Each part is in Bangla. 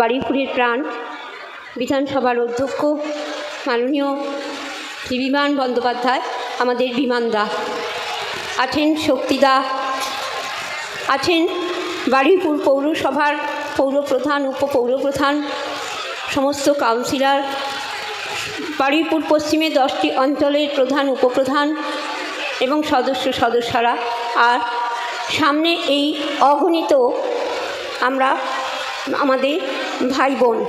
বারুইপুরের প্রাণ। বিধানসভার অধ্যক্ষ, মাননীয় শ্রী বিমান বন্দ্যোপাধ্যায়, আমাদের বিমানদা আছেন শক্তিদা। আছেন বারুইপুর পৌরসভার পৌরপ্রধান, উপপৌরপ্রধান, সমস্ত কাউন্সিলর। বারুইপুর পশ্চিমে দশটি অঞ্চলের প্রধান, উপপ্রধান এবং সদস্য সদস্যরা। আর সামনে এই অগণিত আমরা, আমাদের ভাই বোন।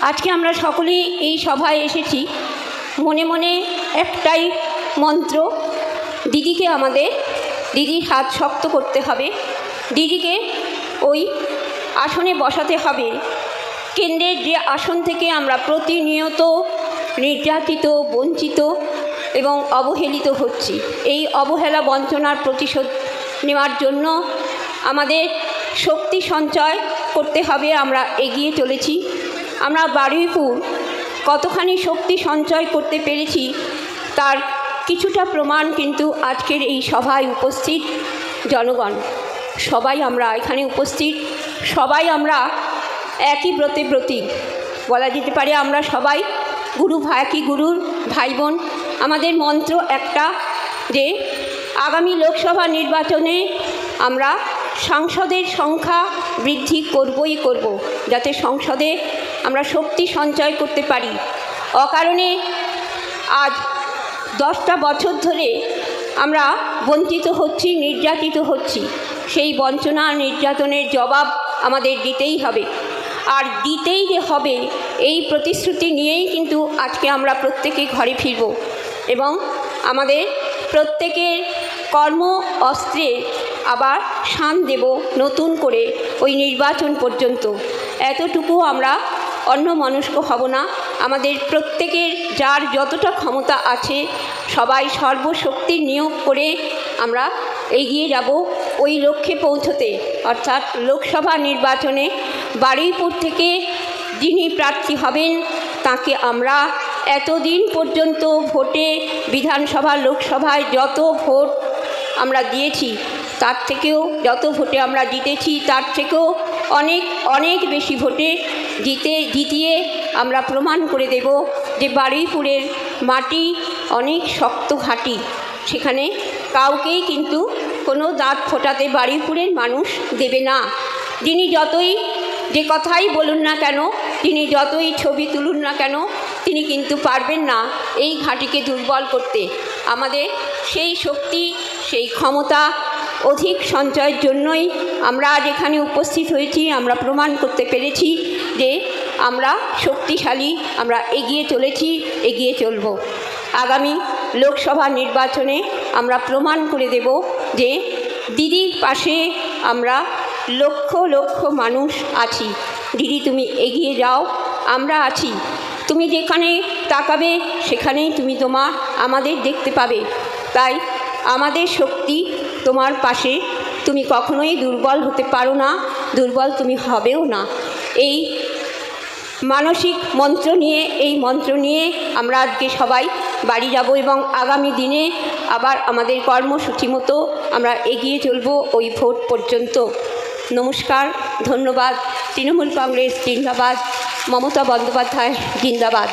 আজকে আমরা সকলেই এই সভায় এসেছি। মনে মনে একটাই মন্ত্র, দিদিকে আমাদের দিদির হাত শক্ত করতে হবে। দিদিকে ওই আসনে বসাতে হবে। কেন্দ্রের যে আসন থেকে আমরা প্রতিনিয়ত নির্যাতিত, বঞ্চিত এবং অবহেলিত হচ্ছি, এই অবহেলা বঞ্চনার প্রতিশোধ নেওয়ার জন্য আমাদের শক্তি সঞ্চয় করতে হবে, আমরা এগিয়ে চলেছি। আমরা বারুইপুর কতখানি শক্তি সঞ্চয় করতে পেরেছি, তার কিছুটা প্রমাণ কিন্তু আজকের এই সভায় উপস্থিত জনগণ। সবাই আমরা এখানে উপস্থিত, সবাই আমরা একই ব্রতে ব্রতী বলা যেতে পারে আমরা সবাই গুরু ভাই একই গুরুর ভাই বোন আমাদের মন্ত্র একটা যে আগামী লোকসভা নির্বাচনে আমরা সাংসদের সংখ্যা বৃদ্ধি করবই করব, যাতে সংসদে আমরা শক্তি সঞ্চয় করতে পারি। অকারণে আজ দশটা বছর ধরে আমরা বঞ্চিত হচ্ছি, নির্যাতিত হচ্ছি। সেই বঞ্চনা নির্যাতনের জবাব আমাদের দিতেই হবে। আর দিতেই যে হবে, এই প্রতিশ্রুতি নিয়েই কিন্তু আজকে আমরা প্রত্যেকে ঘরে ফিরব। এবং আমাদের প্রত্যেকের কর্ম অস্ত্রে আবার শান দেব নতুন করে ওই নির্বাচন পর্যন্ত। এতটুকু আমরা অন্য মনস্ক হব না। আমাদের প্রত্যেকের যার যতটা ক্ষমতা আছে, সবাই সর্বশক্তি নিয়োগ করে আমরা এগিয়ে যাব ওই লক্ষ্যে পৌঁছতে। অর্থাৎ লোকসভা নির্বাচনে বারুইপুর থেকে যিনি প্রার্থী হবেন, তাকে আমরা এতদিন পর্যন্ত ভোটে বিধানসভা, লোকসভায় যত ভোট আমরা দিয়েছি তার থেকেও যত ভোটে আমরা জিতেছি, তার থেকেও অনেক অনেক বেশি ভোটে জিতে, জিতিয়ে আমরা প্রমাণ করে দেব যে বারুইপুরের মাটি অনেক শক্ত ঘাঁটি। সেখানে কাউকেই কিন্তু কোনো দাঁত ফোটাতে বারুইপুরের মানুষ দেবে না। যিনি যতই যে কথাই বলুন না কেন তিনি যতই ছবি তুলুন না কেন, তিনি কিন্তু পারবেন না এই ঘাঁটিকে দুর্বল করতে। আমাদের সেই শক্তি, সেই ক্ষমতা অধিক সঞ্চয়ের জন্যই আমরা আজ এখানে উপস্থিত হয়েছি। আমরা প্রমাণ করতে পেরেছি যে আমরা শক্তিশালী, আমরা এগিয়ে চলেছি, এগিয়ে চলব। আগামী লোকসভা নির্বাচনে আমরা প্রমাণ করে দেব যে দিদির পাশে আমরা লক্ষ লক্ষ মানুষ আছি। দিদি, তুমি এগিয়ে যাও, আমরা আছি। তুমি যেখানে তাকাবে, সেখানেই তুমি তোমার আমাদের দেখতে পাবে। তাই আমাদের শক্তি তোমার পাশে তুমি কখনোই দুর্বল হতে পারো না, দুর্বল তুমি হবেও না। এই মানসিক মন্ত্র নিয়ে, এই মন্ত্র নিয়ে আমরা আজকে সবাই বাড়ি যাব এবং আগামী দিনে আবার আমাদের কর্মসূচি মতো আমরা এগিয়ে চলব ওই ভোট পর্যন্ত। নমস্কার, ধন্যবাদ। তৃণমূল কংগ্রেস জিন্দাবাদ, মমতা বন্দ্যোপাধ্যায় জিন্দাবাদ।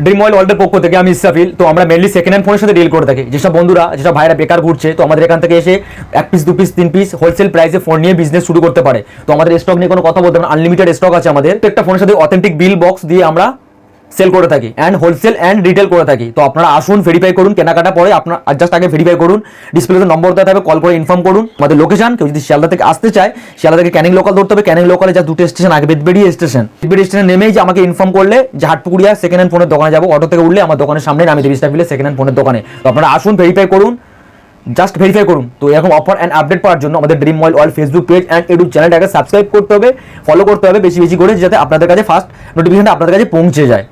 ড্রিম অয়েল ওয়ার্ল্ডের পক্ষ থেকে আমি ইসাফিল তো আমরা মেনলি সেকেন্ড হ্যান্ড ফোনের সাথে ডিল করে থাকি। যেসব বন্ধুরা, যেসব ভাইরা বেকার ঘুরছে, তো আমাদের এখান থেকে এসে এক পিস দু পিস তিন পিস হোলসেল প্রাইসে ফোন নিয়ে বিজনেস শুরু করতে পারে। তো আমাদের স্টক নিয়ে কোনো কথা বলতে পারেন আনলিমিটেড স্টক আছে আমাদের। একটা ফোনের সাথে অথেন্টিক বিল বক্স দিয়ে আমরা সেল করে থাকি অ্যান্ড হোলসেল অ্যান্ড রিটেল করে থাকি। তো আপনারা আসুন ভেরিফাই করুন, কেনাকাটা পরে আপনার জাস্ট আগে ভেরিফাই করুন ডিসপ্লেতে নম্বর দেওয়া থাকবে কল করে ইনফর্ম করুন। আমাদের লোকেশন কেউ যদি শিয়ালদা থেকে আসতে চায়, শিয়ালদা থেকে ক্যানিং লোকাল ধরতে হবে ক্যানিং লোকালে যা দুটো স্টেশন আগে বেদবেড়ি স্টেশন বেদবেড়ি স্টেশনে নেমেই যে আমাকে ইনফর্ম করলে, যে হাটপুকুরিয়া সেকেন্ড হ্যান্ড ফোনের দোকানে যাব অটো থেকে উঠলে আমার দোকানের সামনে আমি দেবী স্টাফিলে সেকেন্ড হ্যান্ড ফোনের দোকানে। তো আপনারা আসুন ভেরিফাই করুন জাস্ট ভেরিফাই করুন। তো এরকম অফার অ্যান্ড আপডেট পাওয়ার জন্য আমাদের dream mall all Facebook page and YouTube চ্যানেলটাকে সাবস্ক্রাইব করতে হবে ফলো করতে হবে, বেশি বেশি করে, যাতে আপনাদের কাছে ফার্স্ট নোটিফিকেশনটা আপনাদের কাছে পৌঁছে যায়।